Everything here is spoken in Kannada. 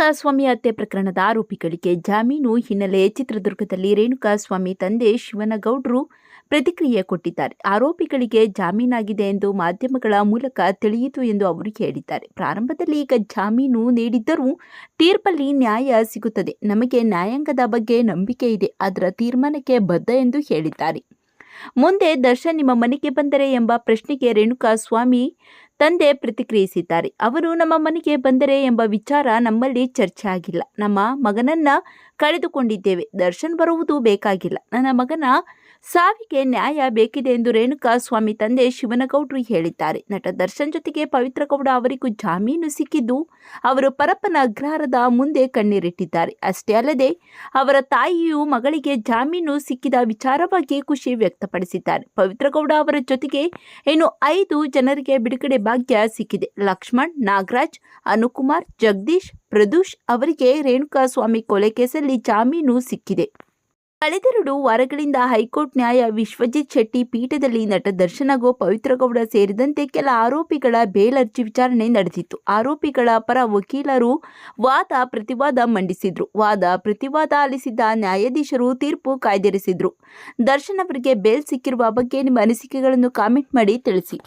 ರೇಣುಕಾಸ್ವಾಮಿ ಹತ್ಯೆ ಪ್ರಕರಣದ ಆರೋಪಿಗಳಿಗೆ ಜಾಮೀನು ಹಿನ್ನೆಲೆ ಚಿತ್ರದುರ್ಗದಲ್ಲಿ ರೇಣುಕಾಸ್ವಾಮಿ ತಂದೆ ಶಿವನಗೌಡರು ಪ್ರತಿಕ್ರಿಯೆ ಕೊಟ್ಟಿದ್ದಾರೆ. ಆರೋಪಿಗಳಿಗೆ ಜಾಮೀನಾಗಿದೆ ಎಂದು ಮಾಧ್ಯಮಗಳ ಮೂಲಕ ತಿಳಿಯಿತು ಎಂದು ಅವರು ಹೇಳಿದ್ದಾರೆ. ಪ್ರಾರಂಭದಲ್ಲಿ ಈಗ ಜಾಮೀನು ನೀಡಿದ್ದರೂ ತೀರ್ಪಲ್ಲಿ ನ್ಯಾಯ ಸಿಗುತ್ತದೆ. ನಮಗೆ ನ್ಯಾಯಾಂಗದ ಬಗ್ಗೆ ನಂಬಿಕೆ ಇದೆ. ಅದರ ತೀರ್ಮಾನಕ್ಕೆ ಬದ್ಧ ಎಂದು ಹೇಳಿದ್ದಾರೆ. ಮುಂದೆ ದರ್ಶನ್ ನಿಮ್ಮ ಮನೆಗೆ ಬಂದರೆ ಎಂಬ ಪ್ರಶ್ನೆಗೆ ರೇಣುಕಾ ಸ್ವಾಮಿ ತಂದೆ ಪ್ರತಿಕ್ರಿಯಿಸಿದ್ದಾರೆ. ಅವರು ನಮ್ಮ ಮನೆಗೆ ಬಂದರೆ ಎಂಬ ವಿಚಾರ ನಮ್ಮಲ್ಲಿ ಚರ್ಚೆ ಆಗಿಲ್ಲ. ನಮ್ಮ ಮಗನನ್ನ ಕಳೆದುಕೊಂಡಿದ್ದೇವೆ. ದರ್ಶನ್ ಬರುವುದು ಬೇಕಾಗಿಲ್ಲ. ನನ್ನ ಮಗನ ಸಾವಿಗೆ ನ್ಯಾಯ ಬೇಕಿದೆ ಎಂದು ರೇಣುಕಾ ಸ್ವಾಮಿ ತಂದೆ ಶಿವನಗೌಡರು ಹೇಳಿದ್ದಾರೆ. ನಟ ದರ್ಶನ್ ಜೊತೆಗೆ ಪವಿತ್ರ ಗೌಡ ಅವರಿಗೂ ಜಾಮೀನು ಸಿಕ್ಕಿದ್ದು ಅವರು ಪರಪ್ಪನ ಅಗ್ರಹಾರದ ಮುಂದೆ ಕಣ್ಣೀರಿಟ್ಟಿದ್ದಾರೆ. ಅಷ್ಟೇ ಅಲ್ಲದೆ ಅವರ ತಾಯಿಯು ಮಗಳಿಗೆ ಜಾಮೀನು ಸಿಕ್ಕಿದ ವಿಚಾರವಾಗಿ ಖುಷಿ ವ್ಯಕ್ತಪಡಿಸಿದ್ದಾರೆ. ಪವಿತ್ರಗೌಡ ಅವರ ಜೊತೆಗೆ ಇನ್ನು ಐದು ಜನರಿಗೆ ಬಿಡುಗಡೆ ಭಾಗ್ಯ ಸಿಕ್ಕಿದೆ. ಲಕ್ಷ್ಮಣ್, ನಾಗರಾಜ್, ಅನುಕುಮಾರ್, ಜಗದೀಶ್, ಪ್ರದೂಷ್ ಅವರಿಗೆ ರೇಣುಕಾ ಸ್ವಾಮಿ ಕೊಲೆ ಕೇಸಲ್ಲಿ ಜಾಮೀನು ಸಿಕ್ಕಿದೆ. ಕಳೆದೆರಡು ವಾರಗಳಿಂದ ಹೈಕೋರ್ಟ್ ನ್ಯಾಯ ವಿಶ್ವಜಿತ್ ಶೆಟ್ಟಿ ಪೀಠದಲ್ಲಿ ನಟ ದರ್ಶನ ಗೋ ಪವಿತ್ರ ಗೌಡ ಸೇರಿದಂತೆ ಕೆಲ ಆರೋಪಿಗಳ ಬೇಲ್ ಅರ್ಜಿ ವಿಚಾರಣೆ ನಡೆದಿತ್ತು. ಆರೋಪಿಗಳ ಪರ ವಕೀಲರು ವಾದ ಪ್ರತಿವಾದ ಮಂಡಿಸಿದ್ರು. ವಾದ ಪ್ರತಿವಾದ ಆಲಿಸಿದ್ದ ನ್ಯಾಯಾಧೀಶರು ತೀರ್ಪು ಕಾಯ್ದಿರಿಸಿದ್ರು. ದರ್ಶನ್ ಅವರಿಗೆ ಬೇಲ್ ಸಿಕ್ಕಿರುವ ಬಗ್ಗೆ ನಿಮ್ಮ ಅನಿಸಿಕೆಗಳನ್ನು ಕಾಮೆಂಟ್ ಮಾಡಿ ತಿಳಿಸಿ.